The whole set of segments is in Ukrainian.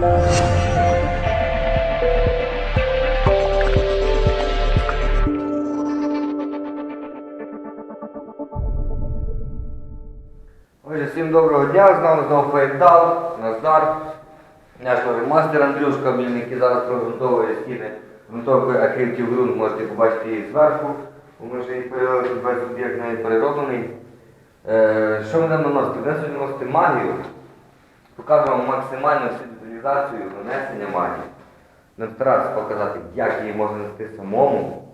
Отже, всім доброго дня, з нами знову Фейдал, Назар, наш мастер Андрюшка Мільник, який зараз прогрунтовує стіни грунтовкою акрильків ґрунт, можете побачити її зверху. Ми вже її перевели, весь об'єкт навіть перероблений. Е, що ми будемо наносити? Будемо наносити магію. Покажемо максимальну синтезацію нанесення магії. Будемо старатися показати, як її можна нанести самому,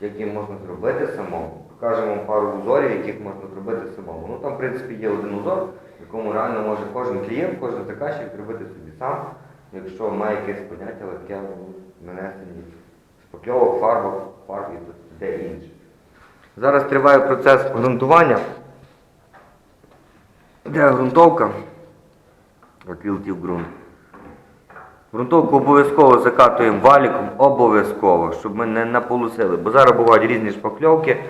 як її можна зробити самому. Покажемо вам пару узорів, яких можна зробити самому. Ну там, в принципі, є один узор, в якому реально може кожен клієнт, кожен заказчик зробити собі сам, якщо має якесь поняття легке в нанесенні шпакльовок, фарбок, фарб і де інше. Зараз триває процес ґрунтування. Де ґрунтовка? Аквілтів ґрунт. Грунтовку обов'язково закатуємо валіком, обов'язково, щоб ми не наполосили. Бо зараз бувають різні шпакльовки.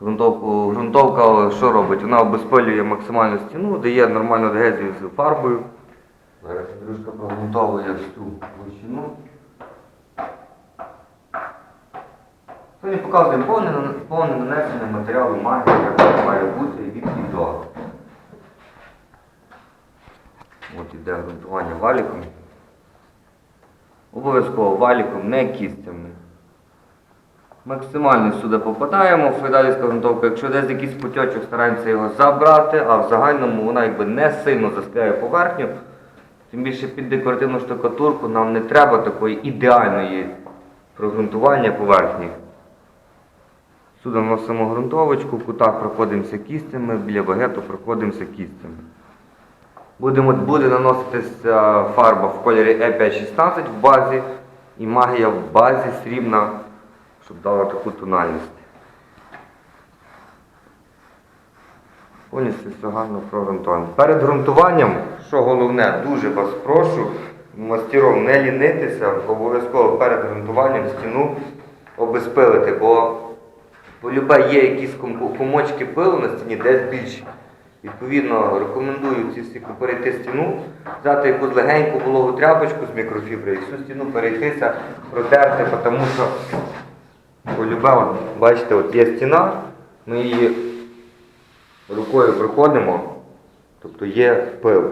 Грунтовку, грунтовка що робить? Вона обезпилює максимальну стіну, дає нормальну адгезію з фарбою. Зараз дружка прогрунтовує всю площину. Сьогодні показуємо повне, повне нанесення матеріалу магії, як має бути від і до. От іде ґрунтування валіком. Обов'язково валіком, не кістями. Максимально сюди попадаємо, фейдалівська ґрунтовка. Якщо десь якийсь путьочок, стараємося його забрати, а в загальному вона якби не сильно заскляє поверхню. Тим більше під декоративну штукатурку нам не треба такої ідеальної прогрунтування поверхні. Сюди носимо ґрунтовочку, в кутах проходимося кістями, біля багету проходимося кістями. Будемо, буде наноситися фарба в кольорі E516 в базі і магія в базі срібна, щоб дала таку тональність. Повністю все гарно прогрунтовано. Перед ґрунтуванням, що головне, дуже вас прошу, мастером не лінитися, обов'язково перед ґрунтуванням стіну обезпилити, бо полюбе є якісь ком- комочки пилу на стіні, десь більші. Відповідно, рекомендую ці всі перейти стіну, взяти якусь легеньку вологу тряпочку з мікрофібри і всю стіну перейтися, протерти, тому що полюбе, от, бачите, от є стіна, ми її рукою проходимо, тобто є пил.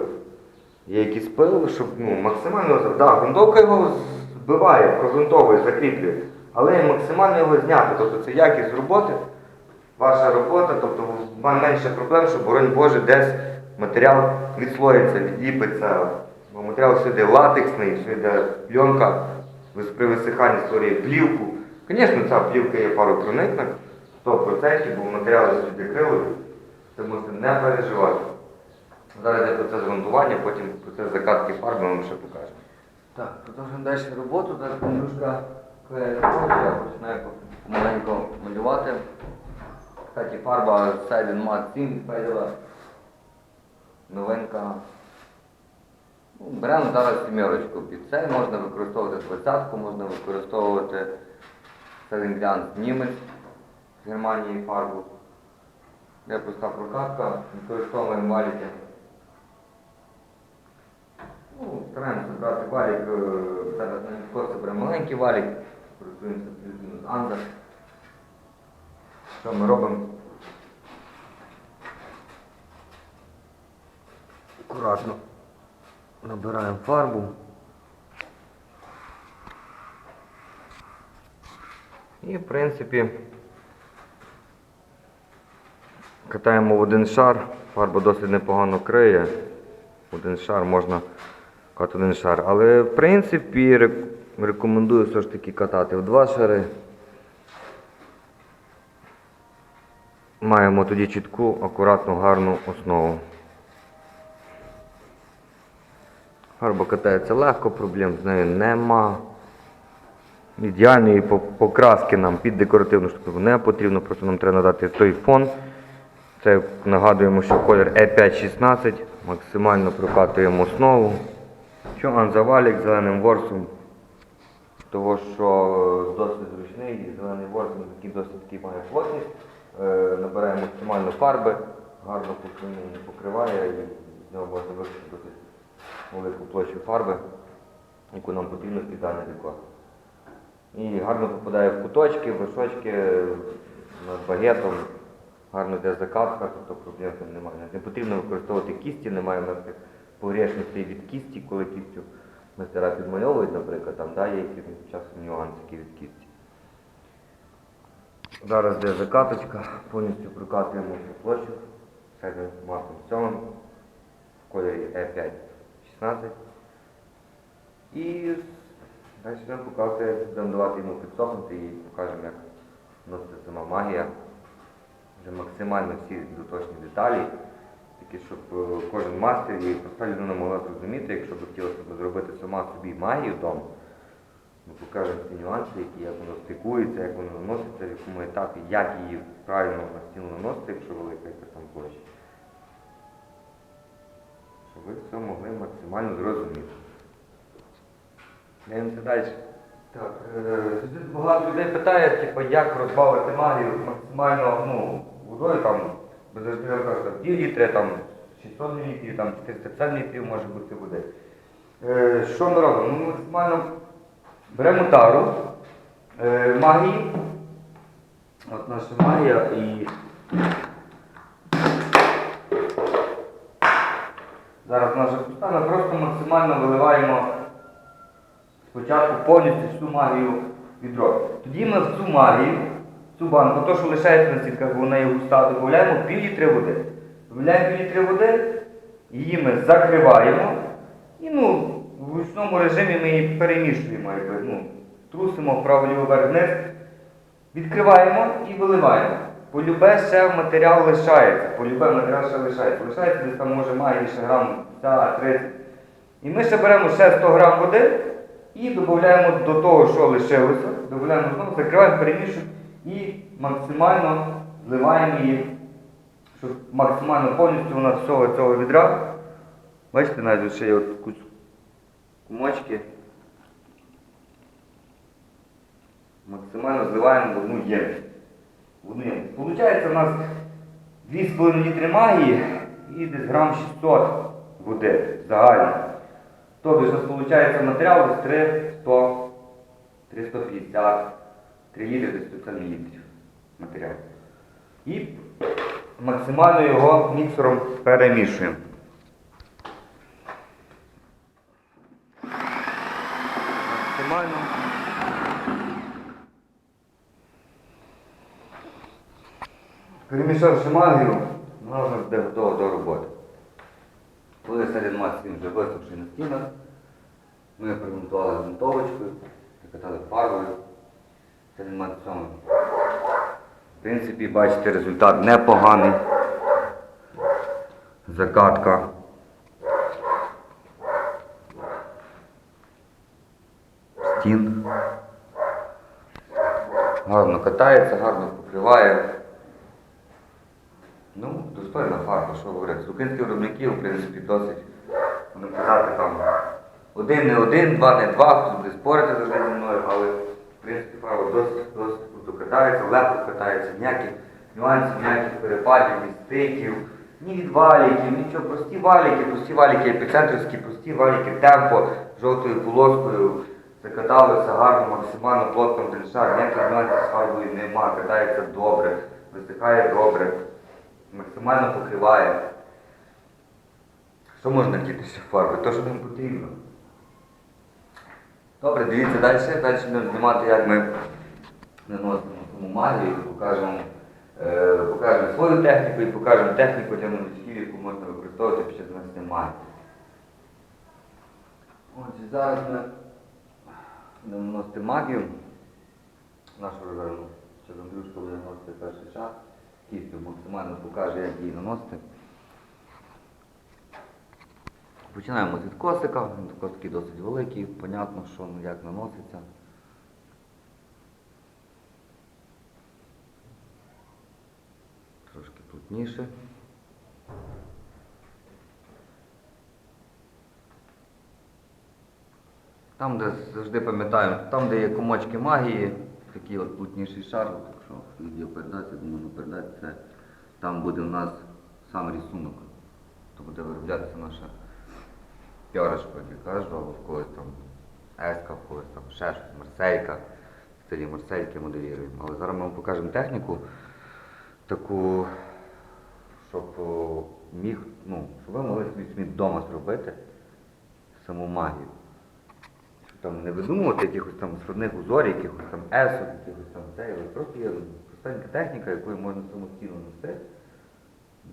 Є якийсь пил, щоб ну, максимально да, грунтовка його збиває, прогрунтовує, закріплює, але максимально його зняти. Тобто це якість роботи, ваша робота, тобто менше проблем, що, боронь Боже, десь матеріал відслоїться, відліпиться. Бо матеріал йде латексний, йде пленка, при висиханні створює плівку. Звісно, ця плівка є паропроникна, 100%, бо матеріали сюди крилові, це можете не переживати. Зараз йде процес грунтування, потім процес закатки фарби вам ще покажемо. Так, продовжуємо далі роботу. Зараз Андрюшка я починаю помаленько малювати. Кстати, фарба Silent Matte 7 Федела. Новинка. Ну, беремо зараз сімерочку під це, можна використовувати двадцятку, можна використовувати Селенглянс німець з Германії фарбу. Є проста прокатка, використовуємо валіки. Ну, стараємося брати валік, е, зараз на відкоси беремо маленький валік, користуємося плюс-мінус анда. Що ми робимо? Акуратно набираємо фарбу. І в принципі катаємо в один шар, фарба досить непогано криє. Один шар можна катати один шар. Але в принципі рекомендую все ж таки катати в два шари. Маємо тоді чітку, акуратну, гарну основу. Фарба катається легко, проблем з нею нема. Ідеальної покраски нам під декоративну штуку не потрібно, просто нам треба надати той фон. Це нагадуємо, що колір E516. Максимально прокатуємо основу. Що анзавалік зеленим ворсом, того що досить зручний і зелений ворс такий досить такий має плотність. Е, Набираємо максимально фарби, гарно покриває, і з нього можна вивчити велику площу фарби, яку нам потрібно під дане декор. І гарно попадає в куточки, в вершочки, над багетом, гарно йде закатка, тобто проблем цим немає. Не потрібно використовувати кісті, немає ніяких погрешностей від кісті, коли кістю мастера підмальовують, наприклад, там да, є якісь часом нюансики від кісті. Зараз йде закаточка, повністю прокатуємо всю площу середнім маслом сьомим в кольорі E5 16. І далі будемо показувати, будемо давати йому підсохнути і покажемо, як носиться сама магія. Вже максимально всі доточні деталі, такі, щоб е, кожен мастер і проста людина могла зрозуміти, якщо б хотіла себе зробити сама собі магію вдома. Ми покажемо ці нюанси, які, як воно стикується, як воно наноситься, в якому етапі, як її правильно на стіну наносити, якщо велика якась там площа. Щоб ви все могли максимально зрозуміти. Йдемося далі. Так, е, багато людей питає, типу, як розбавити магію максимально ну, водою, там, без розбірка, пів літри, там, 600 мл, там, 450 мл може бути води. Е, що ми робимо? Ну, Ми максимально беремо тару е, магії. От наша магія і зараз наша пуста, ми просто максимально виливаємо спочатку повністю всю магію відро. Тоді ми в цю магію, цю банку, то, що лишається на сітках, вона є густа, додаємо пів літри води. Додаємо пів літри води, її ми закриваємо і ну, в ручному режимі ми її перемішуємо, якби, ну, трусимо вправо-ліво вверх вниз, відкриваємо і виливаємо. Полюбе ще матеріал лишається, полюбе матеріал ще лишається. Лишається десь там може має ще грам 30. І ми ще беремо ще 100 грам води і додаємо до того, що лишилося, додаємо знову, закриваємо, перемішуємо і максимально зливаємо її, щоб максимально повністю вона всього цього відра. Бачите, навіть ще є от кус- кумочки. Максимально зливаємо в одну ємність. В у нас 2,5 літри магії і десь грам 600 води загально. Тобто, у виходить матеріал десь 3, 100, 350, 3 літри, десь 500 мл матеріалу. І максимально його міксером перемішуємо. Максимально. Перемішавши магію, вже буде готова до роботи. Коли серед він вже висохший на стінах, ми примонтували грунтовочкою, закатали фарбою. В принципі, бачите, результат непоганий. Закатка. Стін. Гарно катається, гарно покриває. Ну, достойна фарба, що говорити. З українських виробників, в принципі, досить, будемо казати, там один не один, два не два, хтось буде спорити завжди зі мною, але в принципі фарба досить, досить круто катається, легко катається, ніяких нюансів, ніяких перепадів, ні стиків, ні від валіків, нічого, прості валіки, прості валіки епіцентрівські, прості валіки темпо, жовтою полоскою. Закаталося гарно, максимально плотно дреншар, ніяких нюансів з фарбою нема, катається добре, висихає добре максимально покриває. Що можна хотіти ще фарби? То, що нам потрібно. Добре, дивіться далі. Далі будемо знімати, як ми наносимо саму магію, покажемо, е, покажемо свою техніку і покажемо техніку для новичків, яку можна використовувати під час нанесення магії. Отже, зараз ми будемо наносити магію. Нашу. Зараз Андрюшка буде наносити перший час кістю максимально покаже, як її наносити. Починаємо з відкосика, він такий досить великий, понятно, що ну, як наноситься. Трошки плотніше. Там, де завжди пам'ятаємо, там, де є комочки магії, такий от плотніший шар, от якщо відео передати, думаю, передати, це там буде у нас сам рисунок. то буде вироблятися наша як я кажу, або в когось там еска, в когось там ще щось, марсейка. В стилі марсейки моделіруємо. Але зараз ми вам покажемо техніку таку, щоб міг, ну, щоб ви могли собі вдома зробити саму магію. Там не видумувати якихось там складних узорів, якихось там есок, якихось там цей, але просто є простенька техніка, якою можна самостійно нести.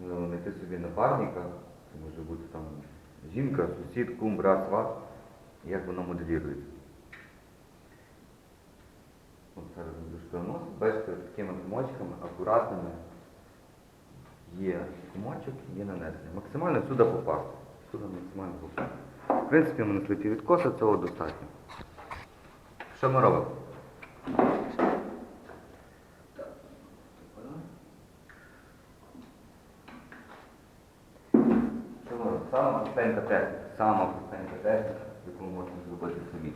Ну, знайти собі напарника, це може бути там жінка, сусід, кум, брат, сват, як воно моделірується. От зараз ми дошкуємо бачите, такими комочками, акуратними. Є комочок, є нанесення. Максимально сюди попасти. Сюди максимально попасти. Принципі, ми насліпі відкоса, цього достатньо. Що ми робимо? Що ми робимо? Сама простенька техніка. Сама простенька техніка, яку ми можемо зробити собі.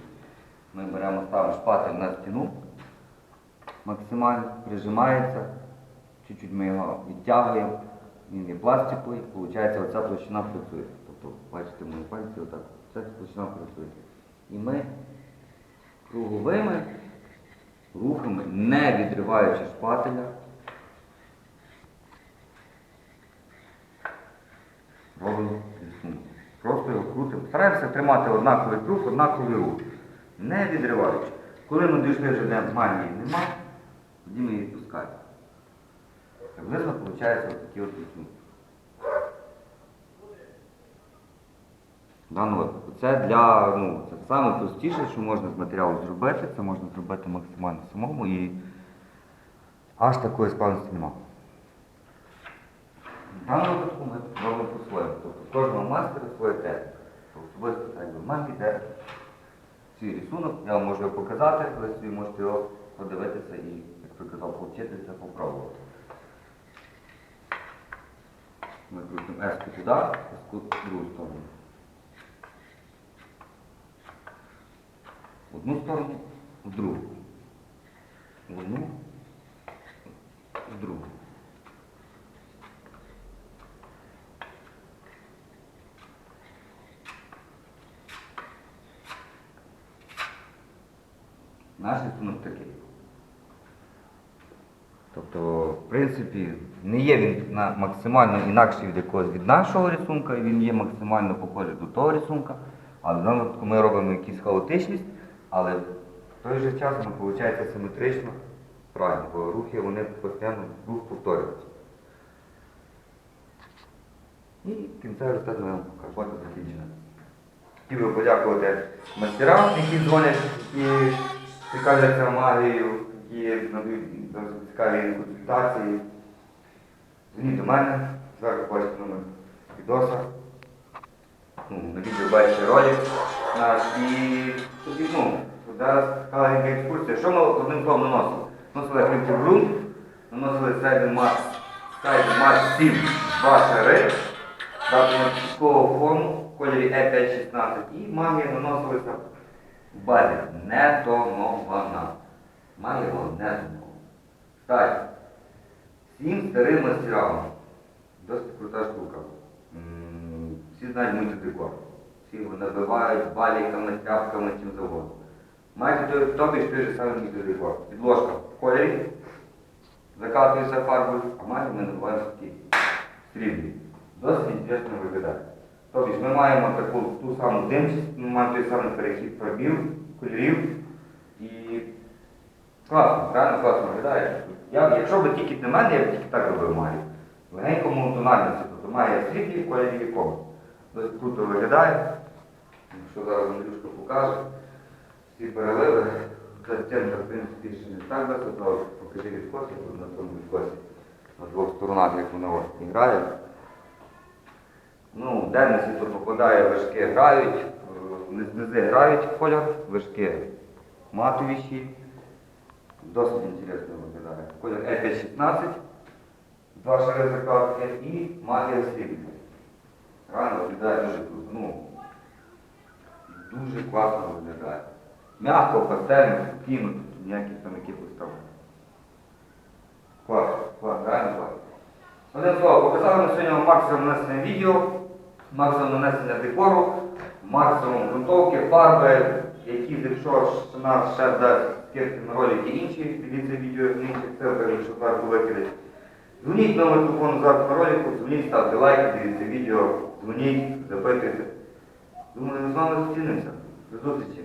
Ми беремо, ставимо шпатель на стіну, максимально прижимається, чуть-чуть ми його відтягуємо, він є пластиковий, виходить, оця площина працює. Тобто, бачите, мої пальці отак, ця площина працює. І ми круговими рухами, не відриваючи шпателя, робимо рисунок. Просто його крутимо. Стараємося тримати однаковий круг, однаковий рух. Не відриваючи. Коли ми дійшли вже де магії нема, тоді ми її відпускаємо. Приблизно виходить ось такі от рисунки. Даному випадку. Це для, ну, це саме простіше, що можна з матеріалу зробити, це можна зробити максимально самому і аж такої складності немає. В даному випадку ми робимо по-своєму. Тобто кожного мастера своя техніка. Особисто би в мене йде свій рисунок, я вам можу його показати, ви собі можете його подивитися і, як ви казав, повчитися, попробувати. Ми крутимо еску туди, еску в другу сторону. В одну сторону, в другу. В одну, в другу. Рисунок такий. Тобто, в принципі, не є він максимально інакший від якогось від нашого рисунка, він є максимально похожий до того рисунка, але ми робимо якусь хаотичність, але в той же час воно виходить симетрично, правильно, бо рухи вони постійно рух повторюються. І кінцевий результат ми вам покажемо. Робота закінчена. Хотів би подякувати мастерам, які дзвонять, які цікавляться магією, які надають цікаві консультації. Дзвоніть до мене, зараз бачите номер відоса. Ну, на відео бачите ролик наш і тоді, ну, зараз така екскурсія. Що ми одним словом наносили? Наносили ґрунт, наносили сайден мас, сайден мас 7, два шари, датного чіткого фону в кольорі E516 і магія наносилася в базі не тонована. Магія була не тонована. Кстати, всім старим мастерам. Досить крута штука. Всі знають мультидекор. Всі набивають баліками, тряпками, чим завгодно. Той, тобі ж той же самий мультидекор. Підложка в кольорі, закатується фарбою, а магію ми набиваємо такі срібні. Досить інтересно виглядає. Тобто ми маємо таку ту саму димчість, ми маємо той самий перехід фарбів, кольорів і класно, реально класно виглядає. Я, якщо б тільки для мене, я б тільки так робив магію. В легенькому тональності, тобто має сріблі в кольорі якому. Круто виглядає. Якщо зараз Андрюшка покаже, всі переливи, ця стінка, в принципі, ще не так високо, покажи відкоси, тут на тому відкосі, на двох сторонах, як воно грає. Ну, денне світло попадає, вершки грають, е, низи грають в кольор, вершки матовіші. Досить інтересно виглядає. Колір E516, два шари закладки і магія срібна. Реально виглядає дуже. Ну, дуже класно виглядає. М'яко, пастельно, спокійно, тут ніяких там якихось там. Клас, клас, реально клас. Одним словом, показали ми сьогодні максимум нанесення відео. максимум нанесення декору, максимум ґрунтовки, фарби, які, якщо нас ще дасть скидки на ролики інші, дивіться відео інших ссылках, якщо зверху викидать. Дзвоніть номер телефону зараз на ролику, дзвоніть, ставте лайки, дивіться відео, дзвоніть, запитуйте. Думаю, ми з вами зустрінемося. До зустрічі.